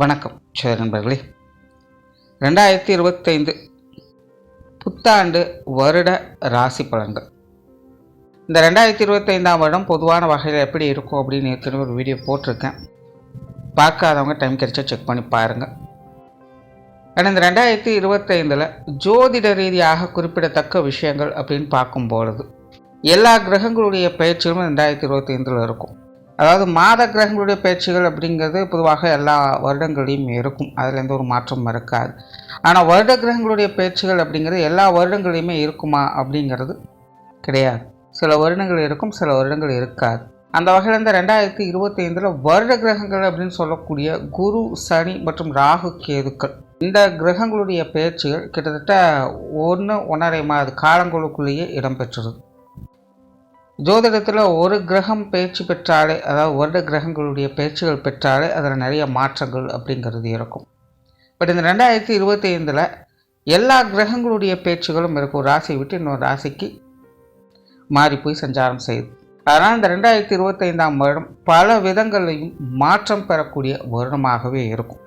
வணக்கம் சரி நண்பர்களே. ரெண்டாயிரத்தி இருபத்தைந்து புத்தாண்டு வருட ராசி பலன்கள். இந்த ரெண்டாயிரத்தி இருபத்தைந்தாம் வருடம் பொதுவான வகையில் எப்படி இருக்கும் அப்படின்னு ஏற்கனவே ஒரு வீடியோ போட்டிருக்கேன். பார்க்காதவங்க டைம் கிடைச்சா செக் பண்ணி பாருங்கள் ஆனால் இந்த ரெண்டாயிரத்தி இருபத்தைந்தில் ஜோதிட ரீதியாக குறிப்பிடத்தக்க விஷயங்கள் அப்படின்னு பார்க்கும்பொழுது எல்லா கிரகங்களுடைய பயிற்சிகளும் ரெண்டாயிரத்தி இருபத்தைந்தில் இருக்கும். அதாவது மாத கிரகங்களுடைய பயிற்சிகள் அப்படிங்கிறது பொதுவாக எல்லா வருடங்களையும் இருக்கும். அதில் எந்த ஒரு மாற்றமும் இருக்காது. ஆனால் வருட கிரகங்களுடைய பயிற்சிகள் அப்படிங்கிறது எல்லா வருடங்களையுமே இருக்குமா அப்படிங்கிறது கிடையாது. சில வருடங்கள் இருக்கும் சில வருடங்கள் இருக்காது. அந்த வகையில் இந்த ரெண்டாயிரத்தி இருபத்தி ஐந்தில் வருட கிரகங்கள் அப்படின்னு சொல்லக்கூடிய குரு சனி மற்றும் ராகு கேதுக்கள் இந்த கிரகங்களுடைய பேச்சுகள் கிட்டத்தட்ட ஒன்று ஒன்றரை மாத காலங்களுக்குள்ளேயே இடம்பெற்றது ஜோதிடத்தில் ஒரு கிரகம் பேச்சு பெற்றாலே அதாவது வருட கிரகங்களுடைய பேச்சுகள் பெற்றாலே அதில் நிறைய மாற்றங்கள் அப்படிங்கிறது இருக்கும். பட் இந்த ரெண்டாயிரத்தி இருபத்தி ஐந்தில் எல்லா கிரகங்களுடைய பேச்சுகளும் இருக்கும். ராசியை விட்டு இன்னொரு ராசிக்கு மாறி போய் சஞ்சாரம் செய்யுது. அதனால் இந்த ரெண்டாயிரத்தி இருபத்தைந்தாம் வருடம் பல விதங்களையும் மாற்றம் பெறக்கூடிய வருடமாகவே இருக்கும்.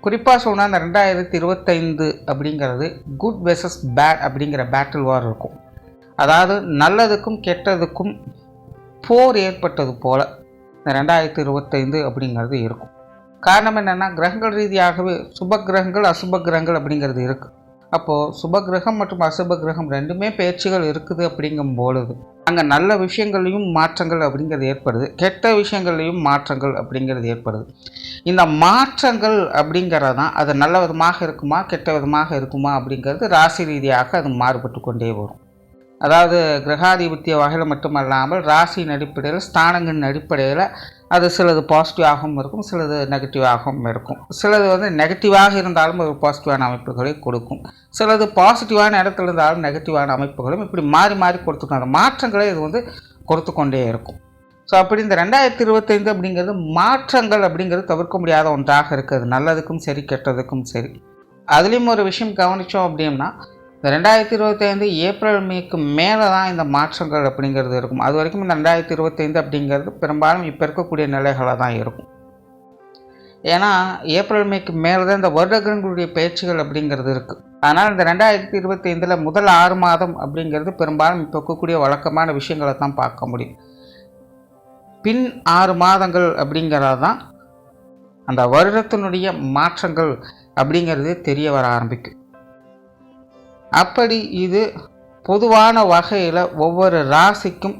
குறிப்பாக சொன்னால் இந்த ரெண்டாயிரத்தி இருபத்தைந்து அப்படிங்கிறது குட் வெசஸ் பேட் அப்படிங்கிற பேட்டில் வார் இருக்கும். அதாவது நல்லதுக்கும் கெட்டதுக்கும் போர் ஏற்பட்டது போல இந்த ரெண்டாயிரத்தி இருபத்தைந்து அப்படிங்கிறது இருக்கும். காரணம் என்னென்னா கிரகங்கள் ரீதியாகவே சுப கிரகங்கள் அசுப கிரகங்கள் அப்படிங்கிறது இருக்குது அப்போது சுப கிரகம் மற்றும் அசுப கிரகம் ரெண்டுமே பேச்சுகள் இருக்குது அப்படிங்கும் பொழுது அங்கே நல்ல விஷயங்கள்லையும் மாற்றங்கள் அப்படிங்கிறது ஏற்படுது கெட்ட விஷயங்கள்லையும் மாற்றங்கள் அப்படிங்கிறது ஏற்படுது. இந்த மாற்றங்கள் அப்படிங்கிறது தான் அது நல்ல விதமாக இருக்குமா கெட்ட விதமாக இருக்குமா அப்படிங்கிறது ராசி ரீதியாக அது மாறுபட்டு கொண்டே வரும். அதாவது கிரகாதிபத்திய வகையில் மட்டுமல்லாமல் ராசியின் அடிப்படையில் ஸ்தானங்களின் அடிப்படையில் அது சிலது பாசிட்டிவாகவும் இருக்கும் சிலது நெகட்டிவாகவும் இருக்கும். சிலது வந்து நெகட்டிவாக இருந்தாலும் ஒரு பாசிட்டிவான அமைப்புகளை கொடுக்கும். சிலது பாசிட்டிவான இடத்துல இருந்தாலும் நெகட்டிவான அமைப்புகளும் இப்படி மாறி மாறி கொடுத்துக்கணும் அந்த மாற்றங்களை இது வந்து கொடுத்து கொண்டே இருக்கும். ஸோ அப்படி இந்த ரெண்டாயிரத்தி இருபத்தைந்து அப்படிங்கிறது மாற்றங்கள் அப்படிங்கிறது தவிர்க்க முடியாத ஒன்றாக இருக்குது. நல்லதுக்கும் சரி கெட்டதுக்கும் சரி. அதுலேயும் ஒரு விஷயம் கவனித்தோம் அப்படின்னா இந்த ரெண்டாயிரத்தி இருபத்தைந்து ஏப்ரல் மேக்கு மேலே தான் இந்த மாற்றங்கள் அப்படிங்கிறது இருக்கும். அது வரைக்கும் இந்த ரெண்டாயிரத்தி இருபத்தைந்து அப்படிங்கிறது பெரும்பாலும் இப்போ இருக்கக்கூடிய நிலைகளாக தான் இருக்கும். ஏன்னா ஏப்ரல் மேக்கு மேலே தான் இந்த வருடங்களுடைய பயிற்சிகள் அப்படிங்கிறது இருக்குது அதனால் இந்த ரெண்டாயிரத்தி இருபத்தைந்தில் முதல் ஆறு மாதம் அப்படிங்கிறது பெரும்பாலும் இப்போ இருக்கக்கூடிய வழக்கமான விஷயங்களை தான் பார்க்க முடியும். பின் ஆறு மாதங்கள் அப்படிங்கிறது தான் அந்த வருடத்தினுடைய மாற்றங்கள் அப்படிங்கிறது தெரிய வர ஆரம்பிக்கும். அப்படி இது பொதுவான வகையில் ஒவ்வொரு ராசிக்கும்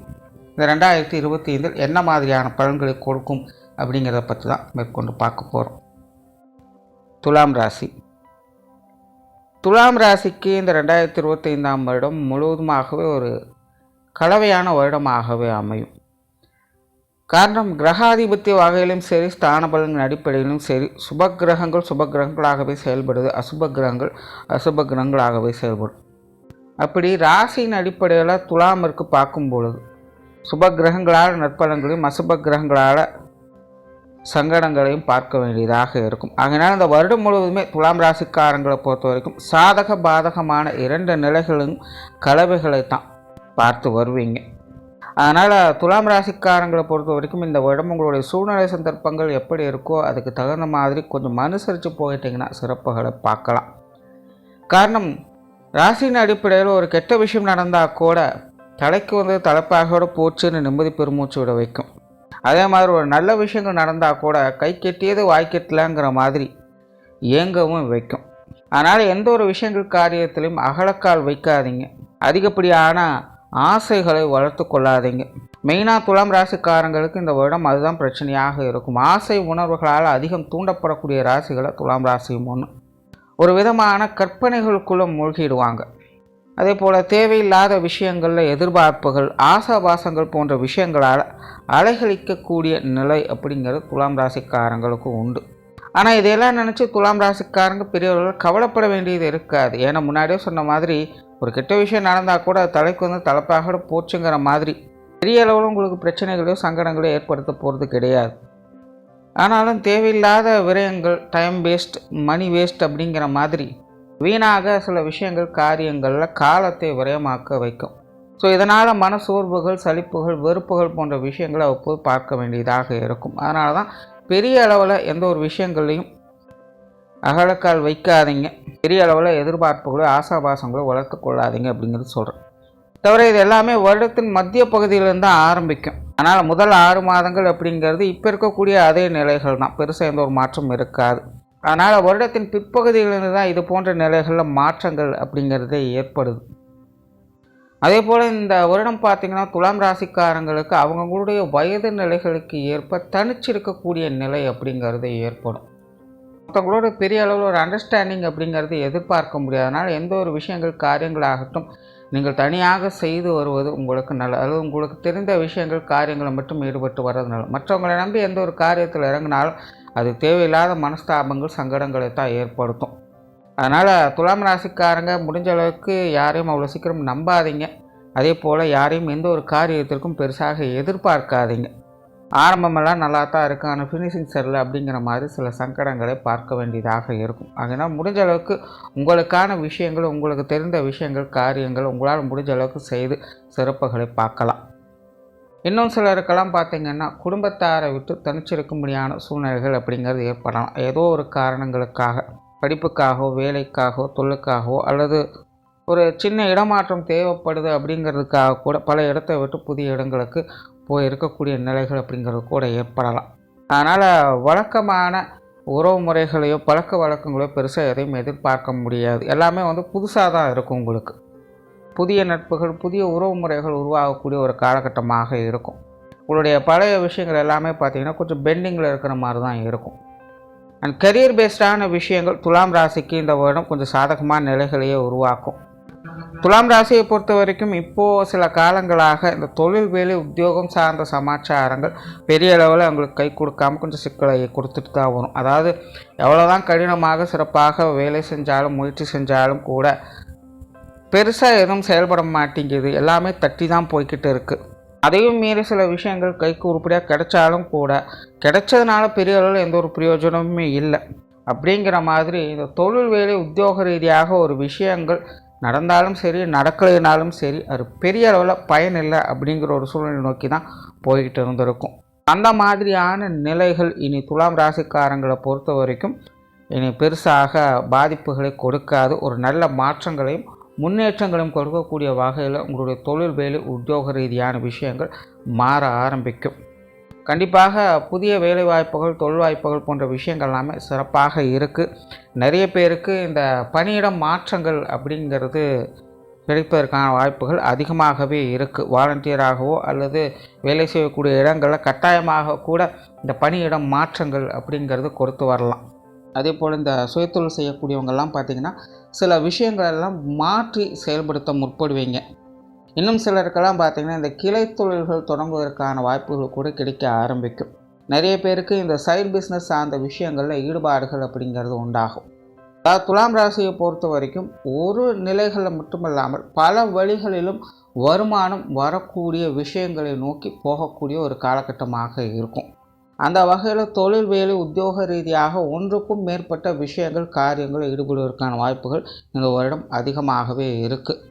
இந்த ரெண்டாயிரத்தி இருபத்தி ஐந்தில் என்ன மாதிரியான பலன்களை கொடுக்கும் அப்படிங்கிறத பற்றி தான் மேற்கொண்டு பார்க்க போகிறோம் துலாம் ராசி. துலாம் ராசிக்கு இந்த ரெண்டாயிரத்தி இருபத்தைந்தாம் வருடம் முழுவதுமாகவே ஒரு கலவையான வருடமாகவே அமையும். காரணம் கிரகாதிபத்திய வகையிலும் சரி ஸ்தான பலன்களின் அடிப்படையிலும் சரி சுப கிரகங்கள் சுப கிரகங்களாகவே செயல்படுது அசுப கிரகங்கள் அசுப கிரகங்களாகவே செயல்படும். அப்படி ராசியின் அடிப்படையில் துலாமிற்கு பார்க்கும் பொழுது சுப கிரகங்களால் நற்பலன்களையும் அசுப கிரகங்களால் சங்கடங்களையும் பார்க்க வேண்டியதாக இருக்கும். அதனால் இந்த வருடம் முழுவதுமே துலாம் ராசிக்காரங்களை பொறுத்த வரைக்கும் சாதக பாதகமான இரண்டு நிலைகளும் கலவைகளை தான் பார்த்து வருவீங்க. அதனால் துலாம் ராசிக்காரங்களை பொறுத்த வரைக்கும் இந்த வருடம் உங்களுடைய சூழ்நிலை சந்தர்ப்பங்கள் எப்படி இருக்கோ அதுக்கு தகுந்த மாதிரி கொஞ்சம் அனுசரித்து போயிட்டீங்கன்னா சிறப்புகளை பார்க்கலாம். காரணம் ராசியின் அடிப்படையில் ஒரு கெட்ட விஷயம் நடந்தால் கூட தலைக்கு வந்து தலைப்பாகோடு போச்சுன்னு நிம்மதி பெருமூச்சு விட வைக்கும். அதே மாதிரி ஒரு நல்ல விஷயங்கள் நடந்தால் கூட கை கெட்டியது வாய்க்கெட்டலங்கிற மாதிரி இயங்கவும் வைக்கும். அதனால் எந்த ஒரு விஷயங்கள் காரியத்திலையும் அகலக்கால் வைக்காதீங்க. அதிகப்படியான ஆசைகளை வளர்த்து கொள்ளாதீங்க. மெயினாக துலாம் ராசிக்காரங்களுக்கு இந்த வருடம் அதுதான் பிரச்சனையாக இருக்கும். ஆசை உணர்வுகளால் அதிகம் தூண்டப்படக்கூடிய ராசிகளை துலாம் ராசியும் ஒன்று ஒரு விதமான கற்பனைகளுக்குள்ளே மூழ்கிடுவாங்க. அதே போல் தேவையில்லாத விஷயங்களில் எதிர்பார்ப்புகள் ஆசாபாசங்கள் போன்ற விஷயங்களால் அலைகழிக்கக்கூடிய நிலை அப்படிங்கிறது துலாம் ராசிக்காரங்களுக்கு உண்டு. ஆனால் இதையெல்லாம் நினச்சி துலாம் ராசிக்காரங்க பெரியவர்கள் கவலைப்பட வேண்டியது இருக்காது. ஏன்னா முன்னாடியே சொன்ன மாதிரி ஒரு கெட்ட விஷயம் நடந்தால் கூட தலைக்கு வந்து தலைப்பாக போச்சுங்கிற மாதிரி பெரிய அளவில் உங்களுக்கு பிரச்சனைகளையோ சங்கடங்களோ ஏற்படுத்த போகிறது கிடையாது. ஆனாலும் தேவையில்லாத விரயங்கள் டைம் வேஸ்ட் மணி வேஸ்ட் அப்படிங்கிற மாதிரி வீணாக சில விஷயங்கள் காரியங்களில் காலத்தை விரயமாக்க வைக்கும். ஸோ இதனால் மன சோர்வுகள் சலிப்புகள் வெறுப்புகள் போன்ற விஷயங்களை அவ்வப்போது பார்க்க வேண்டியதாக இருக்கும். அதனால தான் பெரிய அளவில் எந்த ஒரு விஷயங்களையும் அகலக்கால் வைக்காதீங்க. பெரிய அளவில் எதிர்பார்ப்புகளோ ஆசாபாசங்களோ வளர்த்து கொள்ளாதீங்க அப்படிங்கிறது சொல்கிறேன் தவிர இது எல்லாமே வருடத்தின் மத்திய பகுதியிலேருந்து தான் ஆரம்பிக்கும். ஆனால் முதல் ஆறு மாதங்கள் அப்படிங்கிறது இப்போ இருக்கக்கூடிய அதே நிலைகள் தான். பெருசாக எந்த ஒரு மாற்றம் இருக்காது. அதனால் வருடத்தின் பிற்பகுதியிலிருந்து தான் இது போன்ற நிலைகளில் மாற்றங்கள் அப்படிங்கிறது ஏற்படுது. அதே போல் இந்த வருடம் பார்த்திங்கன்னா துலாம் ராசிக்காரங்களுக்கு அவங்களுடைய வயது நிலைகளுக்கு ஏற்ப தனிச்சிருக்கக்கூடிய நிலை அப்படிங்கிறது ஏற்படும். மற்றவங்களோட பெரிய அளவில் ஒரு அண்டர்ஸ்டாண்டிங் அப்படிங்கிறது எதிர்பார்க்க முடியாதனால எந்த ஒரு விஷயங்கள் காரியங்களாகட்டும் நீங்கள் தனியாக செய்து வருவது உங்களுக்கு நல்ல அல்லது உங்களுக்கு தெரிந்த விஷயங்கள் காரியங்களை மட்டும் ஈடுபட்டு வர்றது நல்லது. மற்றவங்களை நம்பி எந்த ஒரு காரியத்தில் இறங்கினாலும் அது தேவையில்லாத மனஸ்தாபங்கள் சங்கடங்களை தான் ஏற்படுத்தும். அதனால் துலாம் ராசிக்காரங்க முடிஞ்ச அளவுக்கு யாரையும் அவ்வளோ சீக்கிரம் நம்பாதீங்க. அதே போல் யாரையும் எந்த ஒரு காரியத்திற்கும் பெருசாக எதிர்பார்க்காதீங்க. ஆரம்பமெல்லாம் நல்லா தான் இருக்கும் ஆனால் ஃபினிஷிங் சரியில்லை அப்படிங்கிற மாதிரி சில சங்கடங்களை பார்க்க வேண்டியதாக இருக்கும். அதனால் முடிஞ்ச அளவுக்கு உங்களுக்கான விஷயங்கள் உங்களுக்கு தெரிந்த விஷயங்கள் காரியங்கள் உங்களால் முடிஞ்ச அளவுக்கு செய்து சிறப்புகளை பார்க்கலாம். இன்னும் சிலருக்கெல்லாம் பார்த்திங்கன்னா குடும்பத்தாரை விட்டு தனிச்சிருக்கும்படியான சூழ்நிலைகள் அப்படிங்கிறது ஏற்படலாம். ஏதோ ஒரு காரணங்களுக்காக படிப்புக்காகவோ வேலைக்காகவோ தொழிலுக்காகவோ அல்லது ஒரு சின்ன இடமாற்றம் தேவைப்படுது அப்படிங்கிறதுக்காக கூட பல இடத்தை விட்டு புதிய இடங்களுக்கு போய் இருக்கக்கூடிய நிலைகள் அப்படிங்கிறது கூட ஏற்படலாம். அதனால் வழக்கமான உறவு முறைகளையோ பழக்க வழக்கங்களையோ பெருசாக எதையும் எதிர்பார்க்க முடியாது. எல்லாமே வந்து புதுசாக தான் இருக்கும் உங்களுக்கு. புதிய நட்புகள் புதிய உறவு முறைகள் உருவாகக்கூடிய ஒரு காலகட்டமாக இருக்கும். உங்களுடைய பழைய விஷயங்கள் எல்லாமே பார்த்திங்கன்னா கொஞ்சம் பெண்டிங்கில் இருக்கிற மாதிரி தான் இருக்கும். அண்ட் கரியர் பேஸ்டான விஷயங்கள் துலாம் ராசிக்கு இந்த வருடம் கொஞ்சம் சாதகமான நிலைகளையே உருவாக்கும். துலாம் ராசியை பொறுத்த வரைக்கும் இப்போது சில காலங்களாக இந்த தொழில் வேலை உத்தியோகம் சார்ந்த சமாச்சாரங்கள் பெரிய அளவில் அவங்களுக்கு கை கொடுக்காம கொஞ்சம் சிக்கலை கொடுத்துட்டு தான் வரும். அதாவது எவ்வளோதான் கடினமாக சிறப்பாக வேலை செஞ்சாலும் முயற்சி செஞ்சாலும் கூட பெருசாக எதுவும் செயல்பட மாட்டேங்குது. எல்லாமே தட்டி தான் போய்கிட்டு இருக்குது அதையும் மீறி சில விஷயங்கள் கைக்கு உருப்படியாக கிடைச்சாலும் கூட கிடைச்சதுனால பெரிய அளவில் எந்த ஒரு பிரயோஜனமுமே இல்லை. அப்படிங்கிற மாதிரி இந்த தொழில் வேலை உத்தியோக ரீதியாக ஒரு விஷயங்கள் நடந்தாலும் சரி நடக்கலைனாலும் சரி அது பெரிய அளவில் பயன் இல்லை அப்படிங்கிற ஒரு சூழ்நிலை நோக்கி தான் போய்கிட்டு இருந்திருக்கும். அந்த மாதிரியான நிலைகள் இனி துலாம் ராசிக்காரங்களை பொறுத்த வரைக்கும் இனி பெருசாக பாதிப்புகளை கொடுக்காது. ஒரு நல்ல மாற்றங்களையும் முன்னேற்றங்களையும் கொடுக்கக்கூடிய வகையில் உங்களுடைய தொழில் வேலை உத்தியோக ரீதியான விஷயங்கள் மாற ஆரம்பிக்கும். கண்டிப்பாக புதிய வேலைவாய்ப்புகள் தொழில் வாய்ப்புகள் போன்ற விஷயங்கள் எல்லாமே சிறப்பாக இருக்குது நிறைய பேருக்கு இந்த பணியிடம் மாற்றங்கள் அப்படிங்கிறது கிடைப்பதற்கான வாய்ப்புகள் அதிகமாகவே இருக்குது வாலண்டியராகவோ அல்லது வேலை செய்யக்கூடிய இடங்களில் கட்டாயமாக கூட இந்த பணியிடம் மாற்றங்கள் அப்படிங்கிறது கொடுத்து வரலாம். அதே போல் இந்த சுயத்தொழில் செய்யக்கூடியவங்கெல்லாம் பார்த்திங்கன்னா சில விஷயங்களெல்லாம் மாற்றி செயல்படுத்த முற்படுவீங்க. இன்னும் சிலருக்கெல்லாம் பார்த்திங்கன்னா இந்த கிளை தொழில்கள் தொடங்குவதற்கான வாய்ப்புகள் கூட கிடைக்க ஆரம்பிக்கும். நிறைய பேருக்கு இந்த சைட் பிஸ்னஸ் சார்ந்த விஷயங்களில் ஈடுபாடுகள் அப்படிங்கிறது உண்டாகும். அதாவது துலாம் ராசியை பொறுத்த வரைக்கும் ஒரு நிலைகளில் மட்டுமல்லாமல் பல வழிகளிலும் வருமானம் வரக்கூடிய விஷயங்களை நோக்கி போகக்கூடிய ஒரு காலகட்டமாக இருக்கும். அந்த வகையில் தொழில் வேலை உத்தியோக ரீதியாக ஒன்றுக்கும் மேற்பட்ட விஷயங்கள் காரியங்கள் ஈடுபடுவதற்கான வாய்ப்புகள் இந்த வருடம் அதிகமாகவே இருக்குது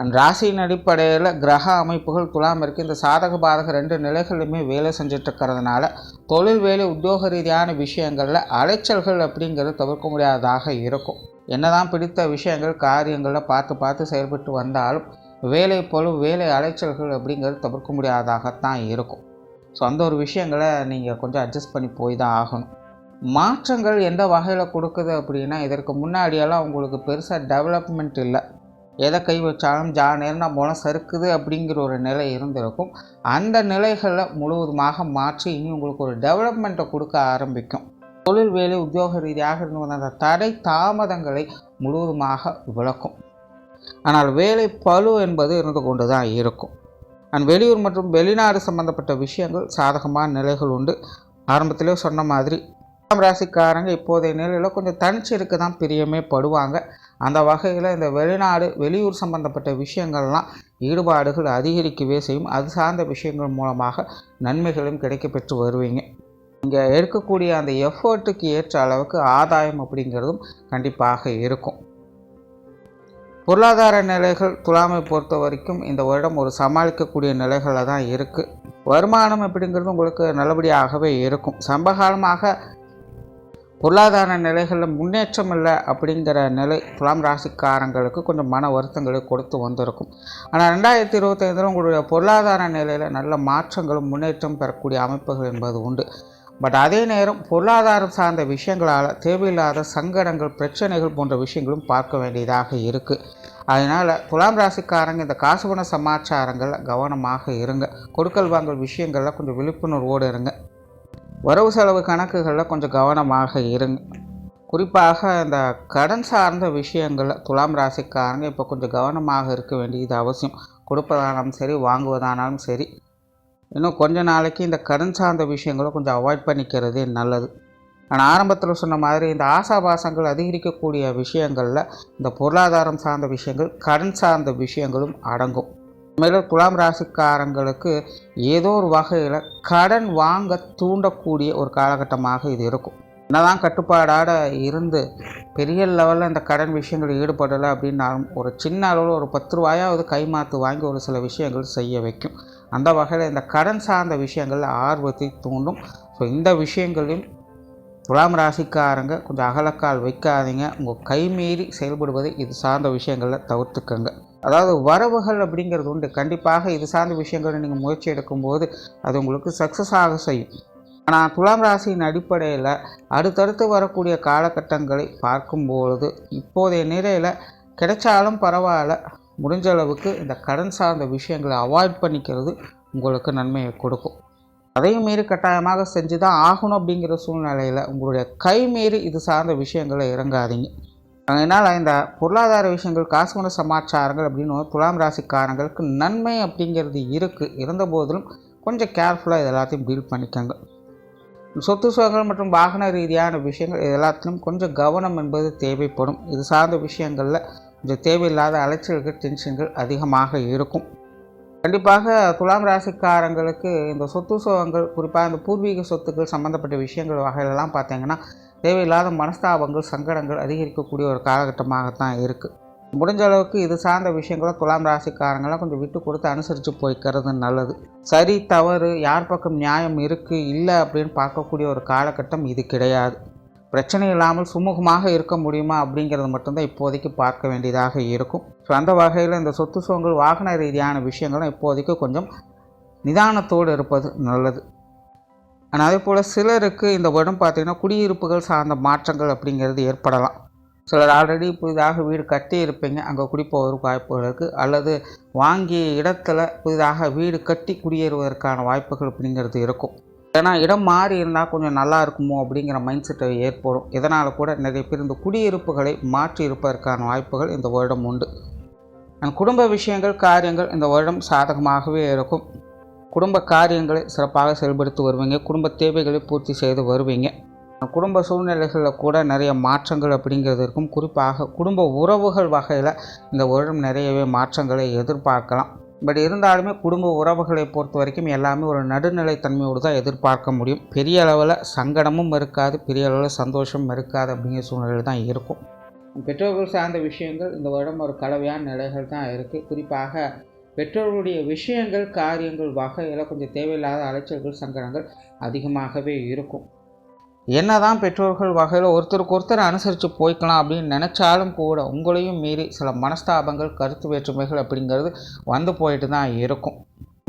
ராசியின் அடிப்படையில் கிரக அமைப்புகள் துலாம் இருக்குது இந்த சாதக பாதக ரெண்டு நிலைகளுமே வேலை செஞ்சுட்டு இருக்கிறதுனால தொழில் வேலை உத்தியோக ரீதியான விஷயங்களில் அலைச்சல்கள் அப்படிங்கிறது தவிர்க்க முடியாததாக இருக்கும். என்னதான் பிடித்த விஷயங்கள் காரியங்களில் பார்த்து பார்த்து செயல்பட்டு வந்தாலும் வேலை போலும் வேலை அலைச்சல்கள் அப்படிங்கிறது தவிர்க்க முடியாததாகத்தான் இருக்கும். ஸோ அந்த ஒரு விஷயங்களை நீங்கள் கொஞ்சம் அட்ஜஸ்ட் பண்ணி போய் தான் ஆகணும். மாற்றங்கள் எந்த வகையில் கொடுக்குது அப்படின்னா இதற்கு முன்னாடியெல்லாம் உங்களுக்கு பெருசாக டெவலப்மெண்ட் இல்லை. எதை கை வச்சாலும் ஜா நேரம் மூலம் சறுக்குது அப்படிங்கிற ஒரு நிலை இருந்திருக்கும். அந்த நிலைகளை முழுவதுமாக மாற்றி இனி உங்களுக்கு ஒரு டெவலப்மெண்ட்டை கொடுக்க ஆரம்பிக்கும். தொழில் வேலை உத்தியோக ரீதியாக இருந்து வந்த அந்த தடை தாமதங்களை முழுவதுமாக விளக்கும். ஆனால் வேலை பழு என்பது இருந்து கொண்டு தான் இருக்கும். அண்ட் வெளியூர் மற்றும் வெளிநாடு சம்பந்தப்பட்ட விஷயங்கள் சாதகமான நிலைகள் உண்டு. ஆரம்பத்திலே சொன்ன மாதிரி ராசிக்காரங்க இப்போதைய நிலையில் கொஞ்சம் தனிச்சு இருக்க தான் பிரியமே படுவாங்க. அந்த வகையில் இந்த வெளிநாடு வெளியூர் சம்பந்தப்பட்ட விஷயங்கள்லாம் ஈடுபாடுகள் அதிகரிக்கவே செய்யும். அது சார்ந்த விஷயங்கள் மூலமாக நன்மைகளும் கிடைக்கப்பெற்று வருவீங்க. இங்கே எடுக்கக்கூடிய அந்த எஃபர்ட்டுக்கு ஏற்ற அளவுக்கு ஆதாயம் அப்படிங்கிறதும் கண்டிப்பாக இருக்கும். பொருளாதார நிலைகள் துலாமை பொறுத்த வரைக்கும் இந்த வருடம் ஒரு சமாளிக்கக்கூடிய நிலைகளில் தான் இருக்குது வருமானம் அப்படிங்கிறது உங்களுக்கு நல்லபடியாகவே இருக்கும். சம்பகாலமாக பொருளாதார நிலைகளில் முன்னேற்றம் இல்லை அப்படிங்கிற நிலை துலாம் ராசிக்காரங்களுக்கு கொஞ்சம் மன வருத்தங்களை கொடுத்து வந்திருக்கும். ஆனால் ரெண்டாயிரத்தி இருபத்தைந்தில் உங்களுடைய பொருளாதார நிலையில் நல்ல மாற்றங்களும் முன்னேற்றம் பெறக்கூடிய அமைப்புகள் என்பது உண்டு. பட் அதே நேரம் பொருளாதாரம் சார்ந்த விஷயங்களால் தேவையில்லாத சங்கடங்கள் பிரச்சனைகள் போன்ற விஷயங்களும் பார்க்க வேண்டியதாக இருக்குது அதனால் துலாம் ராசிக்காரங்க இந்த காசுபண சமாச்சாரங்கள் சமாச்சாரங்களில் கவனமாக இருங்க. கொடுக்கல் வாங்கல் விஷயங்களில் கொஞ்சம் விழிப்புணர்வோடு இருங்க. வரவு செலவு கணக்குகளில் கொஞ்சம் கவனமாக இருங்க குறிப்பாக இந்த கடன் சார்ந்த விஷயங்களில் துலாம் ராசிக்காரங்க இப்போ கொஞ்சம் கவனமாக இருக்க வேண்டியது அவசியம். கொடுப்பதானாலும் சரி வாங்குவதானாலும் சரி. இன்னும் கொஞ்ச நாளைக்கு இந்த கடன் சார்ந்த விஷயங்களை கொஞ்சம் அவாய்ட் பண்ணிக்கிறதே நல்லது. ஆனால் ஆரம்பத்தில் சொன்ன மாதிரி இந்த ஆசாபாசங்கள் அதிகரிக்கக்கூடிய விஷயங்களில் இந்த பொருளாதாரம் சார்ந்த விஷயங்கள் கடன் சார்ந்த விஷயங்களும் அடங்கும். மேலும் துலாம் ராசிக்காரங்களுக்கு ஏதோ ஒரு வகையில் கடன் வாங்க தூண்டக்கூடிய ஒரு காலகட்டமாக இது இருக்கும். என்னதான் கட்டுப்பாடாட இருந்து பெரிய லெவலில் இந்த கடன் விஷயங்கள் ஈடுபடலை அப்படின்னாலும் ஒரு சின்ன அளவில் ஒரு பத்து ரூபாயாவது கைமாற்று வாங்கி ஒரு சில விஷயங்கள் செய்ய வைக்கும். அந்த வகையில் இந்த கடன் சார்ந்த விஷயங்களில் ஆர்வத்தை தூண்டும். ஸோ இந்த விஷயங்களையும் துலாம் ராசிக்காரங்க கொஞ்சம் அகலக்கால் வைக்காதீங்க. உங்கள் கைமீறி செயல்படுவதை இது சார்ந்த விஷயங்களில் தவிர்த்துக்கங்க. அதாவது வரவுகள் அப்படிங்கிறது உண்டு. கண்டிப்பாக இது சார்ந்த விஷயங்களை நீங்கள் முயற்சி எடுக்கும்போது அது உங்களுக்கு சக்ஸஸ் ஆக செய்யும். ஆனால் துலாம் ராசியின் அடிப்படையில் அடுத்தடுத்து வரக்கூடிய காலகட்டங்களை பார்க்கும்பொழுது இப்போதைய நிலையில் கிடைச்சாலும் பரவாயில்ல. முடிஞ்ச அளவுக்கு இந்த கடன் சார்ந்த விஷயங்களை அவாய்ட் பண்ணிக்கிறது உங்களுக்கு நன்மையை கொடுக்கும். அதையும் மீறி கட்டாயமாக செஞ்சு தான் ஆகணும் அப்படிங்கிற சூழ்நிலையில் உங்களுடைய கை மீறி இது சார்ந்த விஷயங்களை இறங்காதீங்க. அதனால் இந்த பொருளாதார விஷயங்கள் காசு பண சமாச்சாரங்கள் அப்படின்னு துலாம் ராசிக்காரங்களுக்கு நன்மை அப்படிங்கிறது இருக்குது இருந்த போதிலும் கொஞ்சம் கேர்ஃபுல்லாக இது எல்லாத்தையும் டீல் பண்ணிக்கோங்க. சொத்து சுகங்கள் மற்றும் வாகன ரீதியான விஷயங்கள் இது எல்லாத்திலும் கொஞ்சம் கவனம் என்பது தேவைப்படும். இது சார்ந்த விஷயங்களில் கொஞ்சம் தேவையில்லாத அலைச்சல்கள் டென்ஷன்கள் அதிகமாக இருக்கும். கண்டிப்பாக துலாம் ராசிக்காரங்களுக்கு இந்த சொத்து சுகங்கள் குறிப்பாக இந்த பூர்வீக சொத்துக்கள் சம்மந்தப்பட்ட விஷயங்கள் வகையிலலாம் பார்த்தீங்கன்னா தேவையில்லாத மனஸ்தாபங்கள் சங்கடங்கள் அதிகரிக்கக்கூடிய ஒரு காலகட்டமாகத்தான் இருக்குது முடிஞ்ச அளவுக்கு இது சார்ந்த விஷயங்களை துலாம் ராசிக்காரங்களாம் கொஞ்சம் விட்டு கொடுத்து அனுசரித்து போய்க்கிறது நல்லது. சரி தவறு யார் பக்கம் நியாயம் இருக்குது இல்லை அப்படின்னு பார்க்கக்கூடிய ஒரு காலகட்டம் இது கிடையாது. பிரச்சனை இல்லாமல் சுமூகமாக இருக்க முடியுமா அப்படிங்கிறது மட்டும்தான் இப்போதைக்கு பார்க்க வேண்டியதாக இருக்கும். ஸோ அந்த வகையில் இந்த சொத்து சோங்கல் வாகன ரீதியான விஷயங்களும் இப்போதைக்கு கொஞ்சம் நிதானத்தோடு இருப்பது நல்லது. ஆனால் அதே போல் சிலருக்கு இந்த வருடம் பார்த்திங்கன்னா குடியிருப்புகள் சார்ந்த மாற்றங்கள் அப்படிங்கிறது ஏற்படலாம். சிலர் ஆல்ரெடி புதிதாக வீடு கட்டி இருப்பீங்க. அங்கே குடிப்போவதற்கு வாய்ப்புகள் இருக்குது அல்லது வாங்கிய இடத்துல புதிதாக வீடு கட்டி குடியேறுவதற்கான வாய்ப்புகள் அப்படிங்கிறது இருக்கும். ஏன்னா இடம் மாறி இருந்தால் கொஞ்சம் நல்லா இருக்குமோ அப்படிங்கிற மைண்ட் செட்டை ஏற்படும். இதனால் கூட நிறைய பேர் இந்த குடியிருப்புகளை மாற்றி இருப்பதற்கான வாய்ப்புகள் இந்த வருடம் உண்டு. குடும்ப விஷயங்கள் காரியங்கள் இந்த வருடம் சாதகமாகவே இருக்கும். குடும்ப காரியங்களை சிறப்பாக செயல்படுத்தி வருவீங்க. குடும்ப தேவைகளை பூர்த்தி செய்து வருவீங்க. குடும்ப சூழ்நிலைகளில் கூட நிறைய மாற்றங்கள் அப்படிங்கிறது இருக்கும். குறிப்பாக குடும்ப உறவுகள் வகையில் இந்த வருடம் நிறையவே மாற்றங்களை எதிர்பார்க்கலாம். பட் இருந்தாலுமே குடும்ப உறவுகளை பொறுத்த வரைக்கும் எல்லாமே ஒரு நடுநிலைத்தன்மையோடு தான் எதிர்பார்க்க முடியும். பெரிய அளவில் சங்கடமும் இருக்காது பெரிய அளவில் சந்தோஷமும் இருக்காது அப்படிங்கிற சூழ்நிலை தான் இருக்கும். பெற்றோர்கள் சார்ந்த விஷயங்கள் இந்த வருடம் ஒரு கலவையான நிலைகள் தான் இருக்குது குறிப்பாக பெற்றோர்களுடைய விஷயங்கள் காரியங்கள் வகையில் கொஞ்சம் தேவையில்லாத அலைச்சல்கள் சங்கடங்கள் அதிகமாகவே இருக்கும். என்னதான் பெற்றோர்கள் வகையில் ஒருத்தருக்கு ஒருத்தர் அனுசரித்து போய்க்கலாம் அப்படின்னு நினச்சாலும் கூட உங்களையும் மீறி சில மனஸ்தாபங்கள் கருத்து வேற்றுமைகள் அப்படிங்கிறது வந்து போயிட்டு தான் இருக்கும்.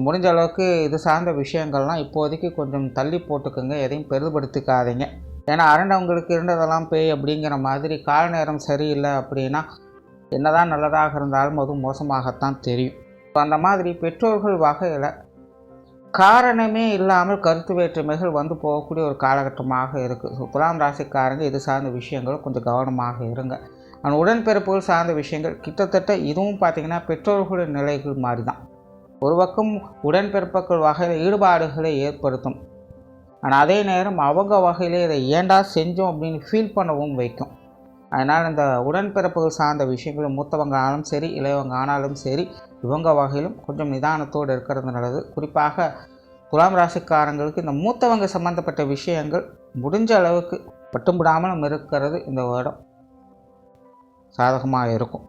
முடிஞ்ச அளவுக்கு இது சார்ந்த விஷயங்கள்லாம் இப்போதைக்கு கொஞ்சம் தள்ளி போட்டுக்கோங்க எதையும் பெருதுபடுத்திக்காதீங்க. ஏன்னா அரண்டவங்களுக்கு இருந்ததெல்லாம் பேய் அப்படிங்கிற மாதிரி கால நேரம் சரியில்லை அப்படின்னா என்னதான் நல்லதாக இருந்தாலும் அதுவும் மோசமாகத்தான் தெரியும். அந்த மாதிரி பெற்றோர்கள் வகையில் காரணமே இல்லாமல் கருத்து வேற்றுமைகள் வந்து போகக்கூடிய ஒரு காலகட்டமாக இருக்குது ஸோ துலாம் ராசிக்காரங்க இது சார்ந்த விஷயங்கள் கொஞ்சம் கவனமாக இருங்க. ஆனால் உடன்பிறப்புகள் சார்ந்த விஷயங்கள் கிட்டத்தட்ட இதுவும் பார்த்திங்கன்னா பெற்றோர்களுடைய நிலைகள் மாதிரி தான் ஒரு பக்கம் உடன்பிறப்புகள் வகையில் ஈடுபாடுகளை ஏற்படுத்தும். ஆனால் அதே நேரம் அவங்க வகையில் இதை ஏண்டா செஞ்சோம் அப்படின்னு ஃபீல் பண்ணவும் வைக்கும். அதனால் இந்த உடன்பிறப்புகள் சார்ந்த விஷயங்கள் மூத்தவங்க ஆனாலும் சரி இளையவங்க ஆனாலும் சரி இவங்க வகையிலும் கொஞ்சம் நிதானத்தோடு இருக்கிறது நல்லது. குறிப்பாக துலாம் ராசிக்காரங்களுக்கு இந்த மூத்தவங்க சம்மந்தப்பட்ட விஷயங்கள் முடிஞ்ச அளவுக்கு பட்டும்பிடாமலும் இருக்கிறது இந்த வருடம். சாதகமாக இருக்கும்.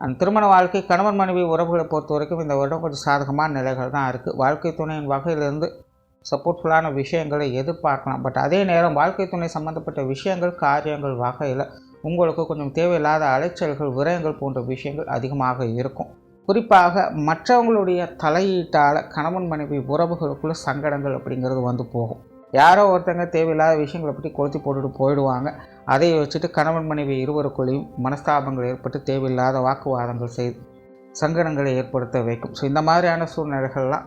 அந்த திருமண வாழ்க்கை கணவன் மனைவி உறவுகளை பொறுத்த வரைக்கும் இந்த வருடம் கொஞ்சம் சாதகமான நிலைகள் தான் இருக்குது வாழ்க்கை துணையின் வகையிலிருந்து சப்போர்ட்ஃபுல்லான விஷயங்களை எதிர்பார்க்கலாம். பட் அதே நேரம் வாழ்க்கை துணை சம்மந்தப்பட்ட விஷயங்கள் காரியங்கள் வகையில் உங்களுக்கு கொஞ்சம் தேவையில்லாத அலைச்சல்கள் விரயங்கள் போன்ற விஷயங்கள் அதிகமாக இருக்கும். குறிப்பாக மற்றவங்களுடைய தலையீட்டால் கணவன் மனைவி உறவுகளுக்குள்ள சங்கடங்கள் அப்படிங்கிறது வந்து போகும். யாரோ ஒருத்தங்க தேவையில்லாத விஷயங்களை பற்றி கொளுத்தி போட்டுட்டு போயிடுவாங்க. அதை வச்சுட்டு கணவன் மனைவி இருவருக்குள்ளேயும் மனஸ்தாபங்கள் ஏற்பட்டு தேவையில்லாத வாக்குவாதங்கள் செய்து சங்கடங்களை ஏற்படுத்த வைக்கும். ஸோ இந்த மாதிரியான சூழ்நிலைகள்லாம்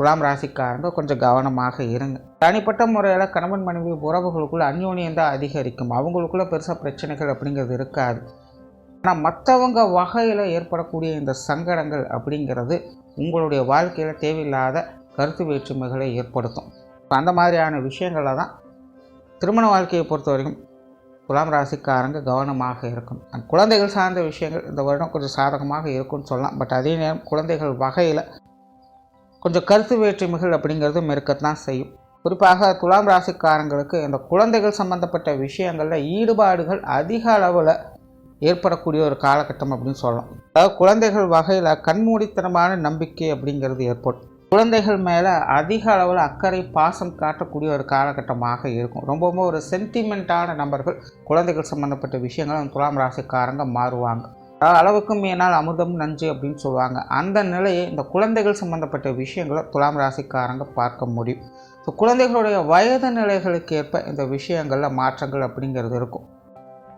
துலாம் ராசிக்காரங்க கொஞ்சம் கவனமாக இருங்க. தனிப்பட்ட முறையில் கணவன் மனைவி உறவுகளுக்குள்ள அந்யோன்யம் தான் அதிகரிக்கும். அவங்களுக்குள்ள பெருசாக பிரச்சனைகள் அப்படிங்கிறது இருக்காது. ஆனால் மற்றவங்க வகையில் ஏற்படக்கூடிய இந்த சங்கடங்கள் அப்படிங்கிறது உங்களுடைய வாழ்க்கையில் தேவையில்லாத கருத்து வேற்றுமைகளை ஏற்படுத்தும். இப்போ அந்த மாதிரியான விஷயங்களில் தான் திருமண வாழ்க்கையை பொறுத்த வரைக்கும் துலாம் ராசிக்காரங்க கவனமாக இருக்கும். குழந்தைகள் சார்ந்த விஷயங்கள் இந்த வருடம் கொஞ்சம் சாதகமாக இருக்கும்னு சொல்லலாம். பட் அதே நேரம் குழந்தைகள் வகையில் கொஞ்சம் கருத்து வேற்றுமைகள் அப்படிங்கிறதும் இருக்கத்தான் செய்யும். குறிப்பாக துலாம் ராசிக்காரங்களுக்கு இந்த குழந்தைகள் சம்பந்தப்பட்ட விஷயங்களில் ஈடுபாடுகள் அதிக அளவில் ஏற்படக்கூடிய ஒரு காலகட்டம் அப்படின்னு சொல்லலாம். அதாவது குழந்தைகள் வகையில் கண்மூடித்தனமான நம்பிக்கை அப்படிங்கிறது ஏற்படும். குழந்தைகள் மேலே அதிக அளவில் அக்கறை பாசம் காட்டக்கூடிய ஒரு காலகட்டமாக இருக்கும். ரொம்பவும் ஒரு சென்டிமெண்ட்டான நபர்கள் குழந்தைகள் சம்மந்தப்பட்ட விஷயங்கள் துலாம் ராசிக்காரங்க மாறுவாங்க. அதாவது அளவுக்கு மீனால் அமுதம் நஞ்சு அப்படின்னு சொல்லுவாங்க. அந்த நிலையை இந்த குழந்தைகள் சம்மந்தப்பட்ட விஷயங்களை துலாம் ராசிக்காரங்க பார்க்க முடியும். ஸோ குழந்தைகளுடைய வயது நிலைகளுக்கு ஏற்ப இந்த விஷயங்களில் மாற்றங்கள் அப்படிங்கிறது இருக்கும்.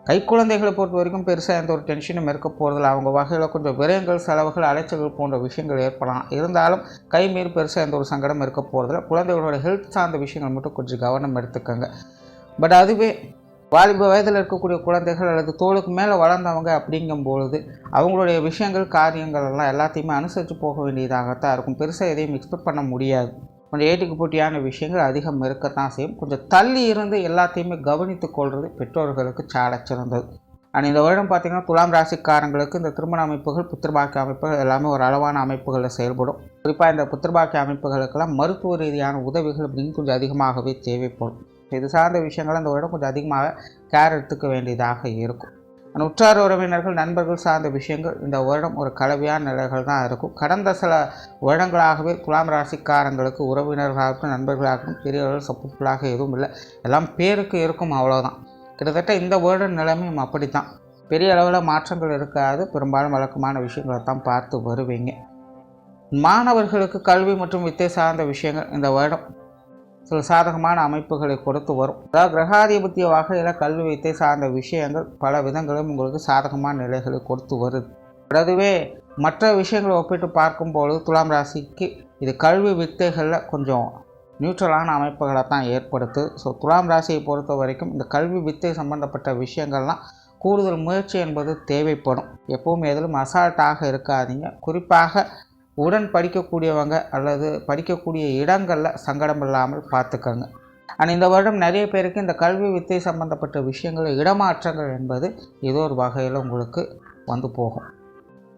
கை குழந்தைகளை பொறுத்த வரைக்கும் பெருசாக எந்த ஒரு டென்ஷனும் இருக்க போகிறதில்ல அவங்க வகையில் கொஞ்சம் விரயங்கள் செலவுகள் அலைச்சல்கள் போன்ற விஷயங்கள் ஏற்படலாம். இருந்தாலும் கை மீறி பெருசாக எந்த ஒரு சங்கடம் இருக்க போகிறதில்ல குழந்தைகளோட ஹெல்த் சார்ந்த விஷயங்கள் மட்டும் கொஞ்சம் கவனம் எடுத்துக்கோங்க. பட் அதுவே வாலிப வயதில் இருக்கக்கூடிய குழந்தைகள் அல்லது தோளுக்கு மேலே வளர்ந்தவங்க அப்படிங்கும்பொழுது அவங்களுடைய விஷயங்கள் காரியங்கள் எல்லாம் எல்லாத்தையுமே அனுசரித்து போக வேண்டியதாகத்தான் இருக்கும். பெருசாக எதையும் எக்ஸ்பெக்ட் பண்ண முடியாது. கொஞ்சம் ஏட்டுக்கு போட்டியான விஷயங்கள் அதிகம் இருக்கத்தான் செய்யும். கொஞ்சம் தள்ளி இருந்து எல்லாத்தையுமே கவனித்து கொள்வது பெற்றோர்களுக்கு சால சிறந்தது. அண்ட் இந்த வருடம் பார்த்திங்கன்னா துலாம் ராசிக்காரங்களுக்கு இந்த திருமண அமைப்புகள் புத்திரபாக்கிய அமைப்புகள் எல்லாமே ஒரு அளவான அமைப்புகளில் செயல்படும். குறிப்பாக இந்த புத்திரபாக்கிய அமைப்புகளுக்கெல்லாம் மருத்துவ ரீதியான உதவிகள் அப்படின்னு கொஞ்சம் அதிகமாகவே தேவைப்படும். இது சார்ந்த விஷயங்கள் இந்த வருடம் கொஞ்சம் அதிகமாக கேர் எடுத்துக்க வேண்டியதாக இருக்கும். உற்றார் உறவினர்கள் நண்பர்கள் சார்ந்த விஷயங்கள் இந்த வருடம் ஒரு கலவையான நிலைகள் தான் இருக்கும். கடந்த சில வருடங்களாகவே குலாம் ராசிக்காரங்களுக்கு உறவினர்களாகட்டும் நண்பர்களாகட்டும் பெரியவர்கள் சப்போர்ட்ஃபுல்லாக எதுவும் இல்லை. எல்லாம் பேருக்கு இருக்கும் அவ்வளோதான் கிட்டத்தட்ட இந்த வருட நிலைமையும் அப்படி தான் பெரிய அளவில் மாற்றங்கள் இருக்காது. பெரும்பாலும் வழக்கமான விஷயங்களை தான் பார்த்து வருவீங்க. மாணவர்களுக்கு கல்வி மற்றும் வித்தை சார்ந்த விஷயங்கள் இந்த வருடம் சில சாதகமான அமைப்புகளை கொடுத்து வரும். அதாவது கிரகாதிபத்திய வகையில் கல்வி வித்தை சார்ந்த விஷயங்கள் பல விதங்களும் உங்களுக்கு சாதகமான நிலைகளை கொடுத்து வருது. அதுவே மற்ற விஷயங்களை ஒப்பிட்டு பார்க்கும்பொழுது துலாம் ராசிக்கு இது கல்வி வித்தைகளில் கொஞ்சம் நியூட்ரலான அமைப்புகளை தான் ஏற்படுத்து. ஸோ துலாம் ராசியை பொறுத்த வரைக்கும் இந்த கல்வி வித்தை சம்பந்தப்பட்ட விஷயங்கள்லாம் கூடுதல் முயற்சி என்பது தேவைப்படும். எப்பவும் எதிலும் அசால்ட்டாக இருக்காதீங்க. குறிப்பாக உடன் படிக்கக்கூடியவங்க அல்லது படிக்கக்கூடிய இடங்களில் சங்கடம் இல்லாமல் பார்த்துக்கோங்க. அண்ட் இந்த வருடம் நிறைய பேருக்கு இந்த கல்வி வித்தை சம்பந்தப்பட்ட விஷயங்கள் இடமாற்றங்கள் என்பது ஏதோ ஒரு வகையில் உங்களுக்கு வந்து போகும்.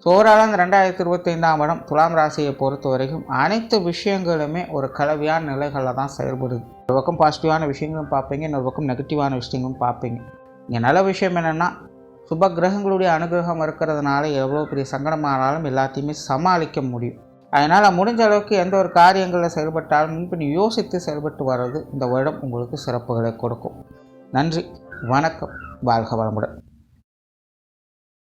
ஸோ ஓவராலாக இந்த ரெண்டாயிரத்தி இருபத்தைந்தாம் வருடம் துலாம் ராசியை பொறுத்த வரைக்கும் அனைத்து விஷயங்களுமே ஒரு கலவையான நிலைகளில் தான் செயல்படுது. ஒரு பக்கம் பாசிட்டிவான விஷயங்களும் பார்ப்பீங்க இன்னொரு பக்கம் நெகட்டிவான விஷயங்களும் பார்ப்பீங்க. இங்கே நல்ல விஷயம் என்னென்னா சுப கிரகங்களுடைய அனுகிரகம் இருக்கிறதுனால எவ்வளோ பெரிய சங்கடமானாலும் எல்லாத்தையுமே சமாளிக்க முடியும். அதனால் முடிஞ்ச அளவுக்கு எந்த ஒரு காரியங்களில் செயல்பட்டாலும் முன்பின் யோசித்து செயல்பட்டு வர்றது இந்த வருடம் உங்களுக்கு சிறப்புகளை கொடுக்கும். நன்றி வணக்கம் வாழ்க வளமுடன்.